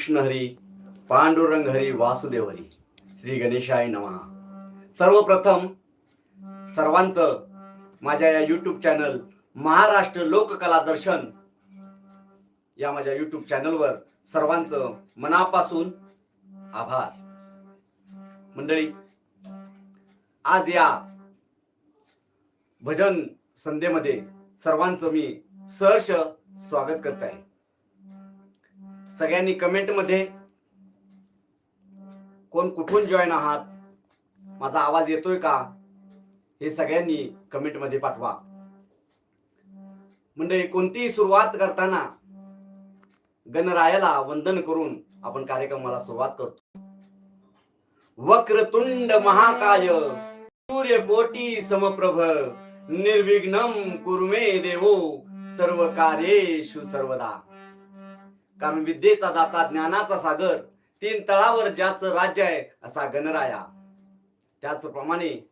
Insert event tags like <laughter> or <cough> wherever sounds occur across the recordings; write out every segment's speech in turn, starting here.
कृष्ण हरी पांडुरंग हरी वासुदेव हरी श्री गणेशाय नमः. सर्वप्रथम सर्वांचं माझ्या या यूट्यूब चॅनल महाराष्ट्र लोककला दर्शन या माझ्या यूट्यूब चॅनलवर सर्वांचं मनापासून आभार. मंडळी आज या भजन संध्येमध्ये सर्वांचं मी सहर्ष स्वागत करत आहे. सगळ्यांनी कमेंटमध्ये कोण कुठून जॉईन आहात? माझा आवाज येतोय का? हे सगळ्यांनी कमेंटमध्ये पाठवा. म्हणजे कोणतीही सुरुवात करताना गणरायाला वंदन करून आपण कार्यक्रमाला सुरुवात करतो. वक्रतुंड महाकाय सूर्य कोटी समप्रभ निर्विघ्नम कुर्मे देवो सर्व कार्येषु सर्वदा. कारण विद्येचा दाता ज्ञानाचा सागर तीन तळावर ज्याचं राज्य आहे असा गणराया. त्याचप्रमाणे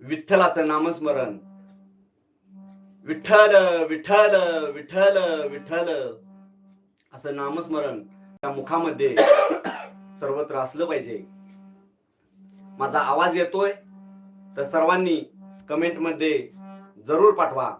विठ्ठलाचं नामस्मरण. विठ्ठल विठ्ठल विठ्ठल विठ्ठल असं नामस्मरण त्या मुखामध्ये सर्वत्र असलं पाहिजे. माझा आवाज येतोय तर सर्वांनी कमेंटमध्ये जरूर पाठवा.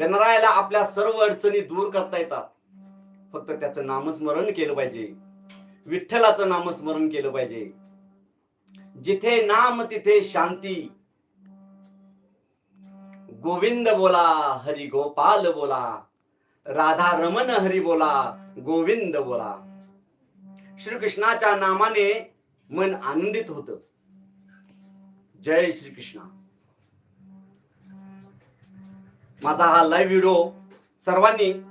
गणरायाला आपल्या सर्व अडचणी दूर करता येतात. फक्त त्याचं नामस्मरण केलं पाहिजे. विठ्ठलाचं नामस्मरण केलं पाहिजे. जिथे नाम तिथे शांती. गोविंद बोला हरी गोपाल बोला. राधा रमन हरी बोला गोविंद बोला. श्रीकृष्णाच्या नामाने मन आनंदित होत. जय श्रीकृष्ण. माझा हा लाईव्ह व्हिडिओ सर्वांनी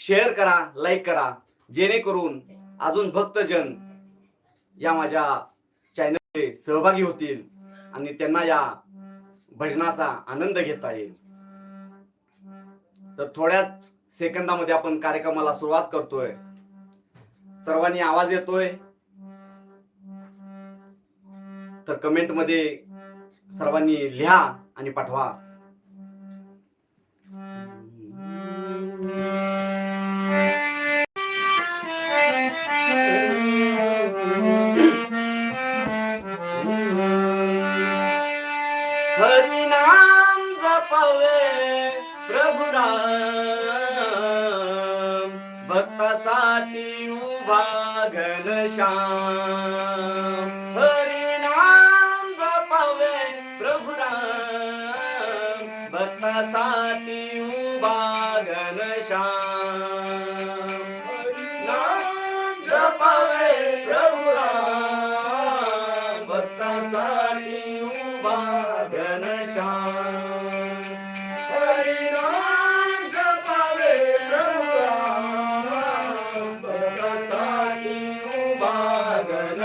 शेअर करा लाईक करा जेणेकरून अजून भक्तजन या माझ्या चॅनलचे सहभागी होतील आणि त्यांना या भजनाचा आनंद घेता येईल. तर थोड्याच सेकंदामध्ये आपण कार्यक्रमाला सुरुवात करतोय. सर्वांनी आवाज येतोय? तर कमेंटमध्ये सर्वांनी लिहा आणि पाठवा.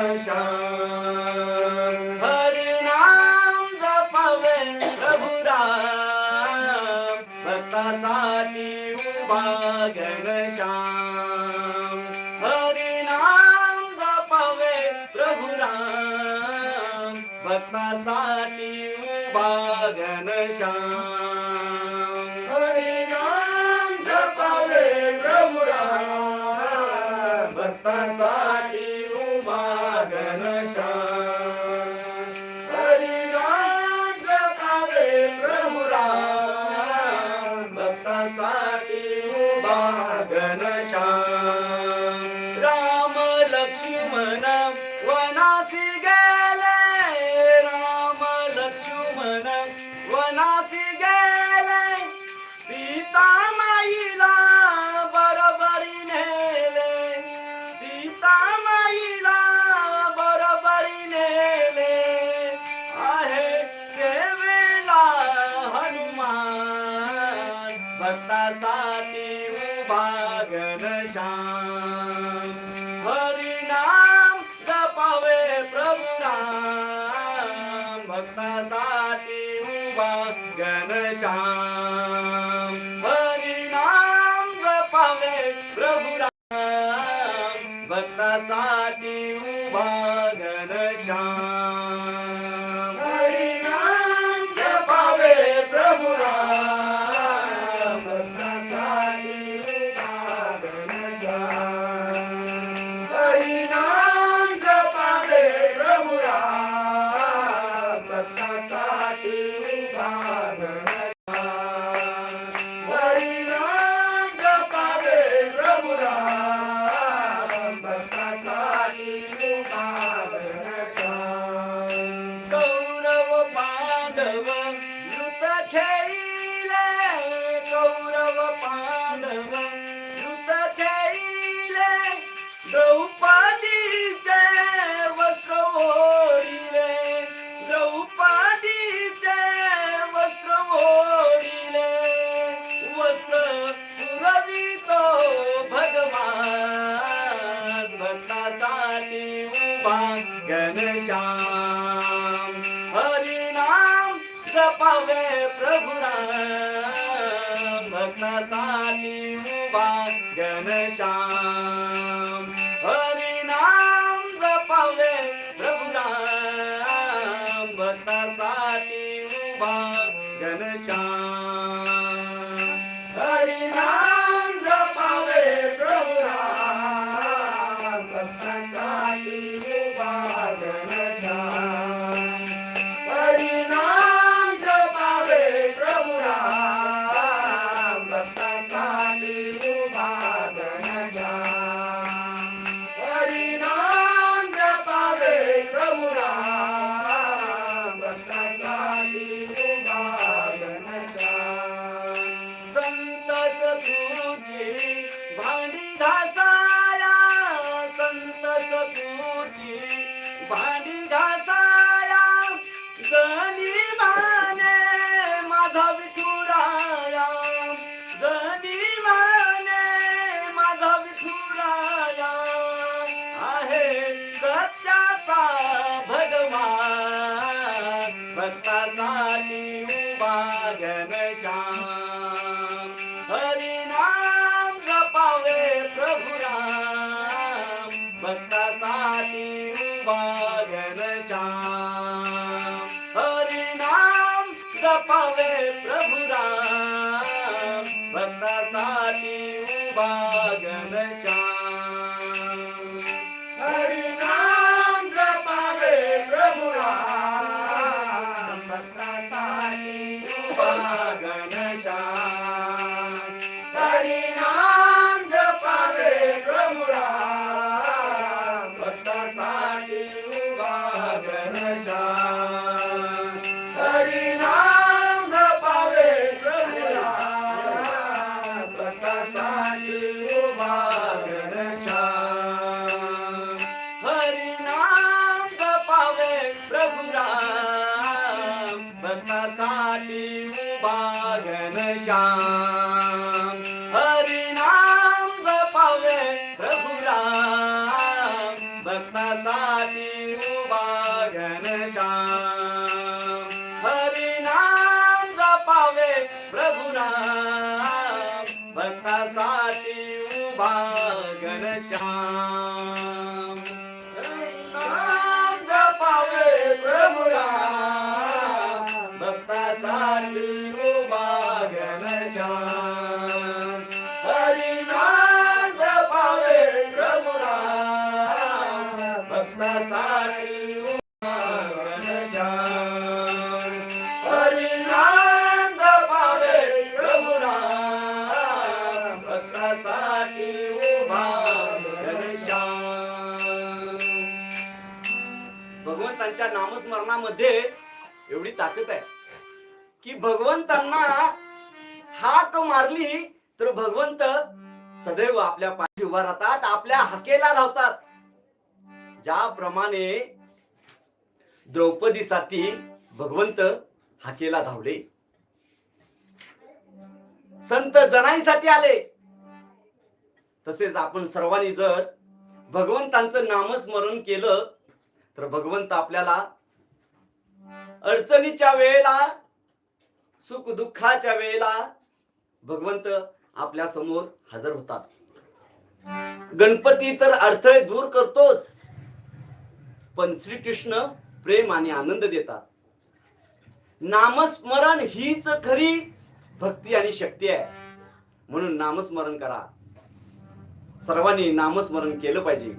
Aisha. palestra. उभा घनश्याम भगवंतांच्या नामस्मरणामध्ये एवढी ताकद आहे. की भगवंतांना हाक मारली तर भगवंत सदैव आपल्या पाठी उभा राहतात आपल्या हाकेला धावतात ज्याप्रमाणे द्रौपदीसाठी भगवंत हाकेला धावले. संत जनाईसाठी आले. तसेच आपण सर्वांनी जर भगवंतांचं नामस्मरण केलं तर भगवंत आपल्याला अडचणीच्या वेळेला सुख दुःखाच्या वेळेला भगवंत आपल्यासमोर हजर होतात. गणपती तर अडथळे दूर करतोच पण श्रीकृष्ण प्रेम आणि आनंद देतात. नामस्मरण हीच खरी भक्ती आणि शक्ती आहे. म्हणून नामस्मरण करा. सर्वांनी नामस्मरण केलं पाहिजे.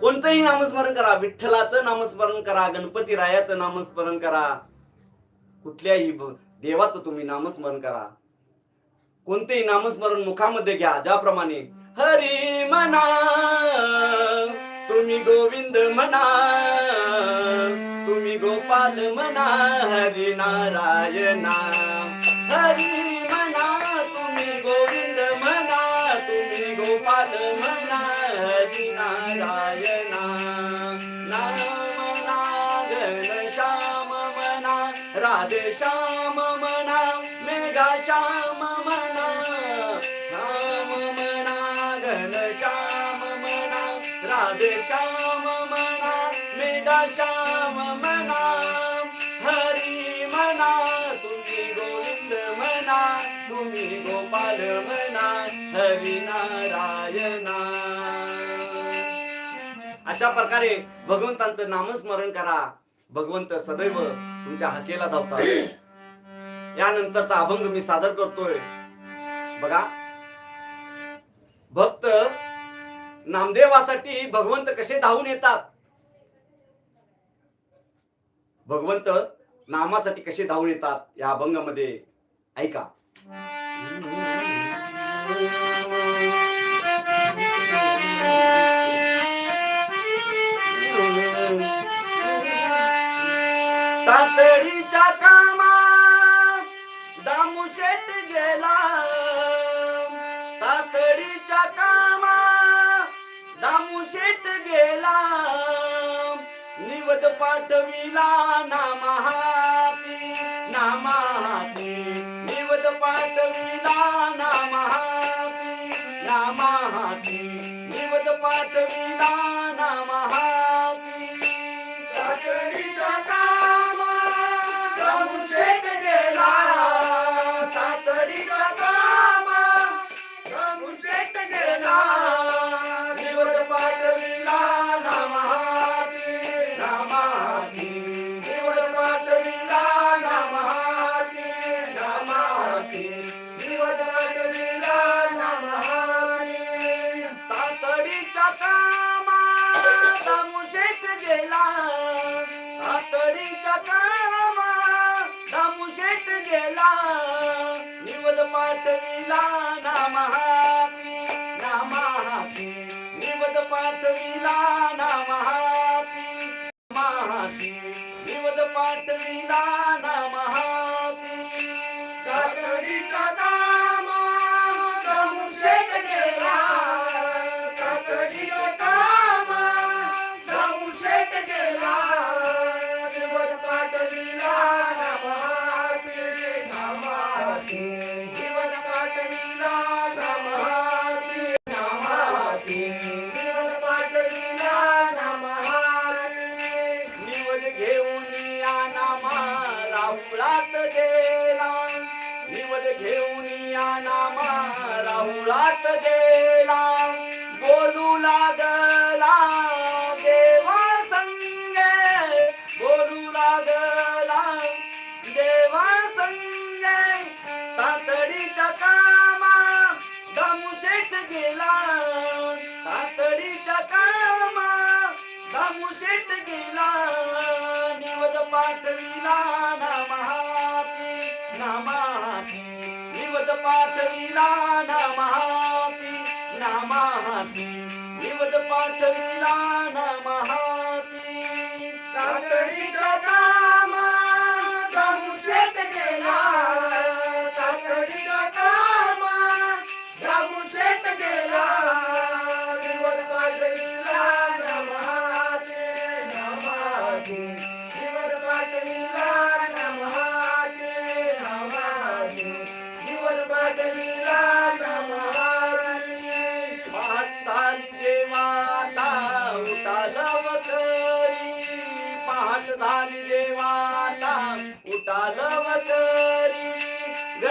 कोणतंही नामस्मरण करा. विठ्ठलाचं नामस्मरण करा गणपती रायाचं नामस्मरण करा. कुठल्याही देवाचं तुम्ही नामस्मरण करा. कोणतेही नामस्मरण मुखामध्ये घ्या. ज्याप्रमाणे हरी म्हणा तुम्ही गोविंद म्हणा तुम्ही गोपाल म्हणा हरी नारायणा. हरी म्हणा तुम्ही गोविंद म्हणा तुम्ही गोपाल म्हणा. राधे श्याम म्हणा मेघा श्याम म्हणा नाम म्हणा घनश्याम म्हणा राधे श्याम म्हणा श्याम म्हणा हरी म्हणा तुम्ही गोविंद म्हणा तुम्ही गोपाल म्हणा हरी नारायणा. अशा प्रकारे भगवंतांचं नामस्मरण करा. भगवंत सदैव तुमच्या हाकेला धावतात. यानंतरचा अभंग मी सादर करतोय. बघा. भक्त नामदेवासाठी भगवंत कसे धावून येतात? भगवंत नामासाठी कसे धावून येतात? या अभंगामध्ये ऐका. शेळीच्या कामा दामू शेट गेला. तातडीच्या कामा दामू शेट गेला. निवद पाठविला नामहाती नामाती निवद पाठविला नामहाती. गेला निवद पाठविला नामहाती पाठविला पाठविला नामहाती नामाती निवद पाठविला नामहाती नामाती निवद पाठविला नामहाती.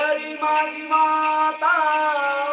घरी माझी माता.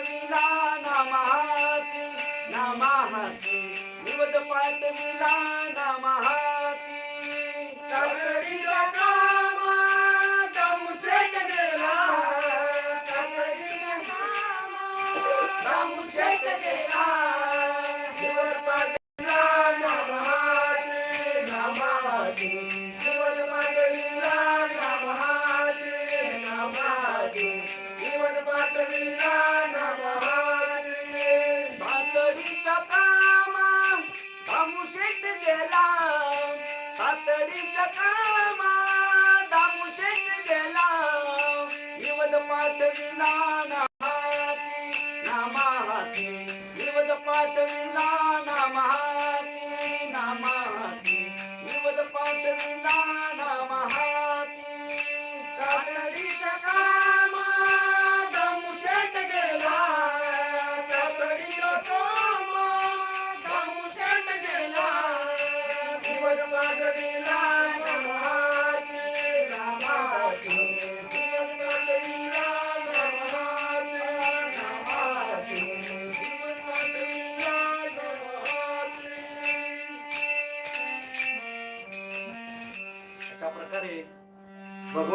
पाठविला नामाती नामाती निवद पाठविला नामाती ధరించక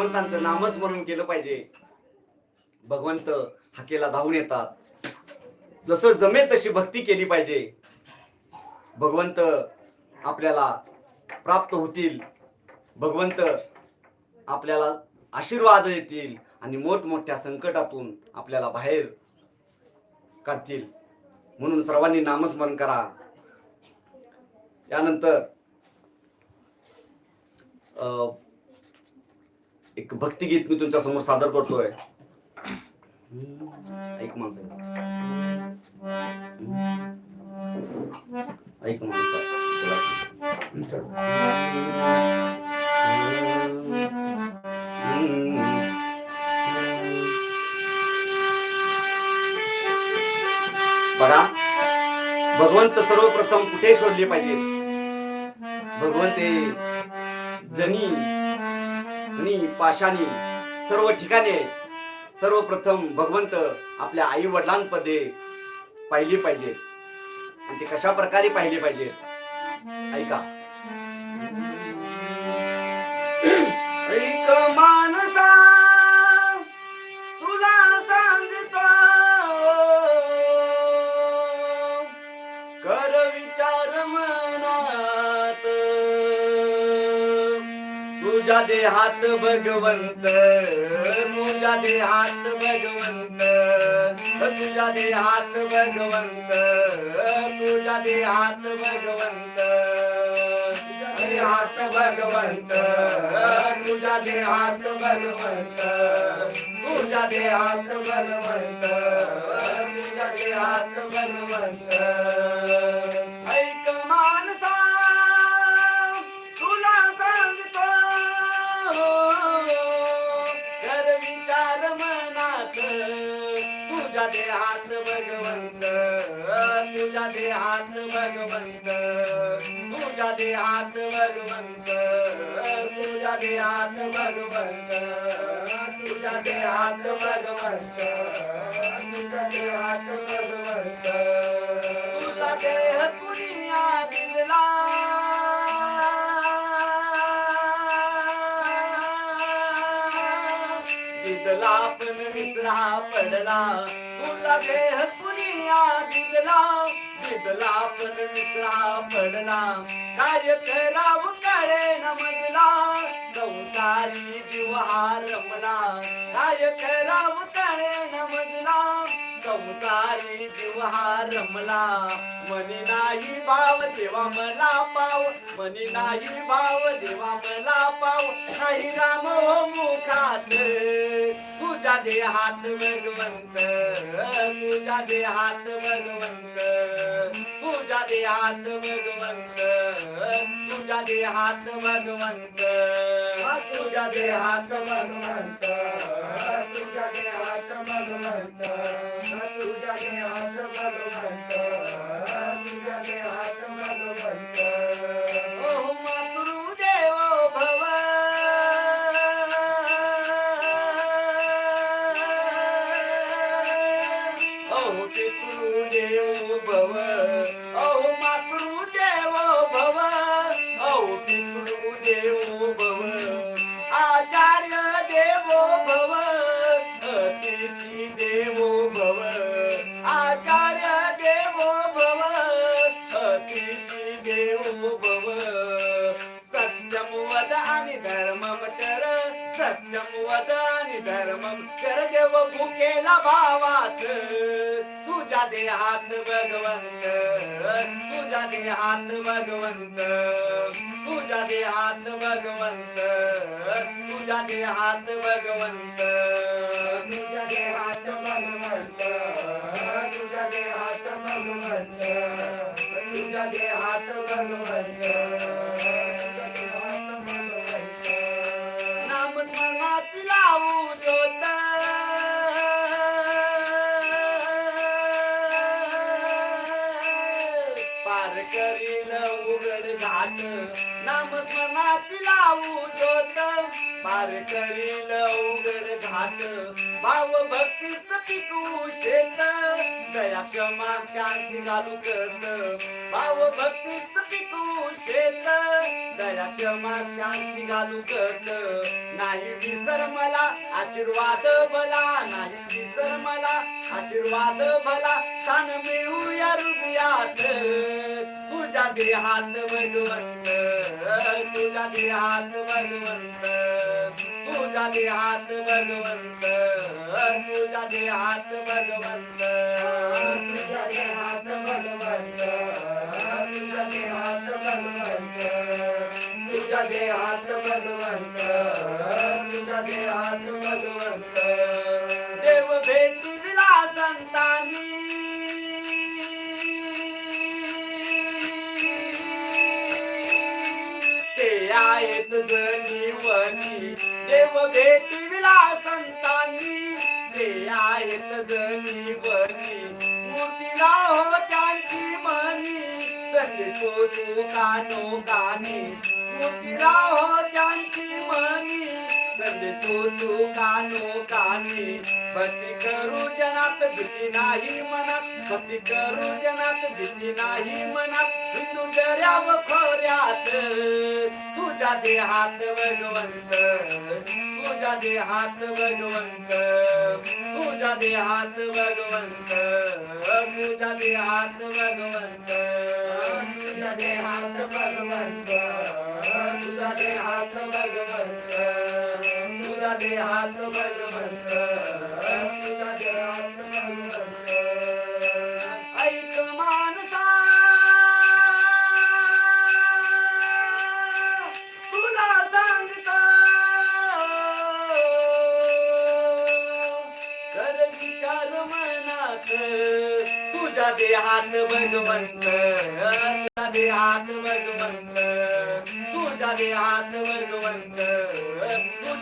भगवंतांचं नामस्मरण केलं पाहिजे. भगवंत हाकेला धावून येतात. जसं जमेल तशी भक्ती केली पाहिजे. भगवंत आपल्याला प्राप्त होतील. भगवंत आपल्याला आशीर्वाद देतील आणि मोठमोठ्या संकटातून आपल्याला बाहेर काढतील. म्हणून सर्वांनी नामस्मरण करा. यानंतर अं, एक भक्तिगीत मी तुमच्यासमोर सादर करतोय. ऐक माणसं. ऐक माणसं. बघा भगवंत सर्वप्रथम कुठे शोधले पाहिजे? भगवंत जनी आणि पाशानी सर्व ठिकाणी सर्वप्रथम भगवंत आपल्या आई वडिलांमध्ये पाहिली पाहिजे. आणि ते कशा प्रकारे पाहिले पाहिजे? ऐका. <clears throat> ऐका तुझ्या देहात भगवंत. तुझ्या देहात भगवंत. तुझ्या देहात भगवंत. तुझ्या देहात भगवंत. देहात भगवंत. तुझ्या देहात भगवंत. तुझ्या देहात भगवंत. तुझ्या देहात भगवंत. तुझ्या देहात भगवंत तुझ्या देहात भगवंत तुझ्या देहात भगवंत तुझ्या देहात भगवंत तुझ्या देहात भगवंत तुझ्या देहात भगवंत तुझा देह कुणिया दिला दिदला पण विसरा पडला तुला देह पुनिया दिला दिला पण मित्रा पडला. काय करावं करे न मजला संसारी जीवहार रमला. काय करावं करे न मजला संसारी जीवहार रमला. मनी नाही भाव देवा मला पाव. मनी नाही भाव देवा मला पाव. नाही राम हो मुखात. तुझ्या देहात भगवंत तुझ्या देहात भगवंत तुझ्या देहात भगवंत तुझ्या देहात भगवंत तुझ्या देहात भगवंत तुझ्या देहात भगवंत. सत्यम वद आणि धर्मम चर देव भुकेला भावात. तुझ्या देहात भगवंत तुझ्या देहात भगवंत. तुझ्या देहात भगवंत तुझ्या देहात भगवंत. तुझ्या देहात भगवंत तुझ्या देहात भगवंत. तुझ्या देहात भगवंत. लावून नाम स्मरणाची लावू ज्योत पार करील उघड घाट. भाव भक्तीच पिकू शेत. दया क्षमा शांती घालू करत. भाव भक्तीच पिकू शेत. दया क्षमा शांती घालू करत. नाही विसर मला आशीर्वाद भला. नाही विसर मला आशीर्वाद भला. स्थान मिळूया हृदयात. तुझ्या देहात भगवंत तुझ्या देहात भगवंत तुझ्या देहात भगवंत तुझ्या देहात भगवंत तुझ्या देहात भगवंत तुझ्या देहात भगवंत तुझ्या देहात भगवंत तुझ्या देहात भगवंत देव भेटी संतानी जणी वनी देव भेटी विलासंतांनी ते आहेत जणी वनी स्मृतीला हो त्यांची मनी. संगीतो तू कानो गाणी स्मृतीला हो त्यांची मनी. संगीतो तू कानो कानी. भक्ती करू जनात भीती नाही मनात. भक्ती करू जनात भीती नाही मनात. हिंदू दर्याव खोऱ्यात. तुझ्या देहात भगवंत. तुझ्या देहात भगवंत. तुझ्या देहात भगवंत. तुझ्या देहात भगवंत. तुझ्या देहात भगवंत. तुझ्या देहात भगवंत. झाले हाल बलवंत झाले हाल बलवंत ऐक मानसा तुला सांगता कर देहान भगवंत तुझ्या देहान भगवंत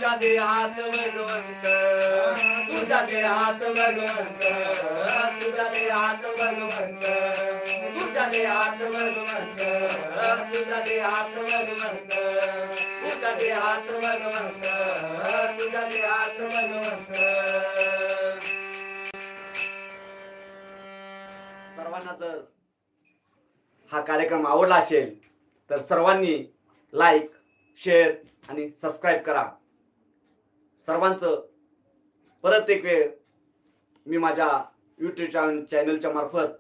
तुझ्या देहात भगवंत तुझ्या देहात भगवंत तुझ्या देहात भगवंत तुझ्या देहात भगवंत तुझ्या देहात भगवंत तुझ्या देहात भगवंत तुझ्या देहात भगवंत सर्वांना जर हा कार्यक्रम आवडला असेल तर सर्वांनी लाईक शेअर आणि सबस्क्राईब करा. सर्वांचं परत एक वेळ मी माझ्या यूट्यूब चॅनल चॅनलच्या मार्फत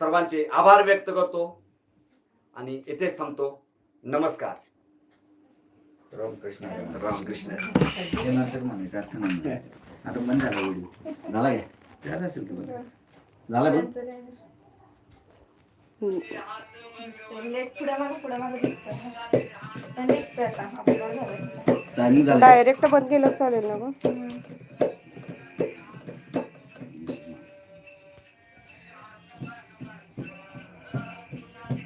सर्वांचे आभार व्यक्त करतो आणि येथेच थांबतो. नमस्कार. रामकृष्ण. रामकृष्ण. नंतर म्हणायचं अर्थ नाही. आता बंद झाला व्हिडिओ झाला काय? झाला असेल तो बंद. झाला बघ लेट पुढे मागे पुढे मागे दिसतं पण दिसतंय आता अपलोड झालं टायमिंग झालं डायरेक्ट बंद केलं चालेल ना गं हम्म.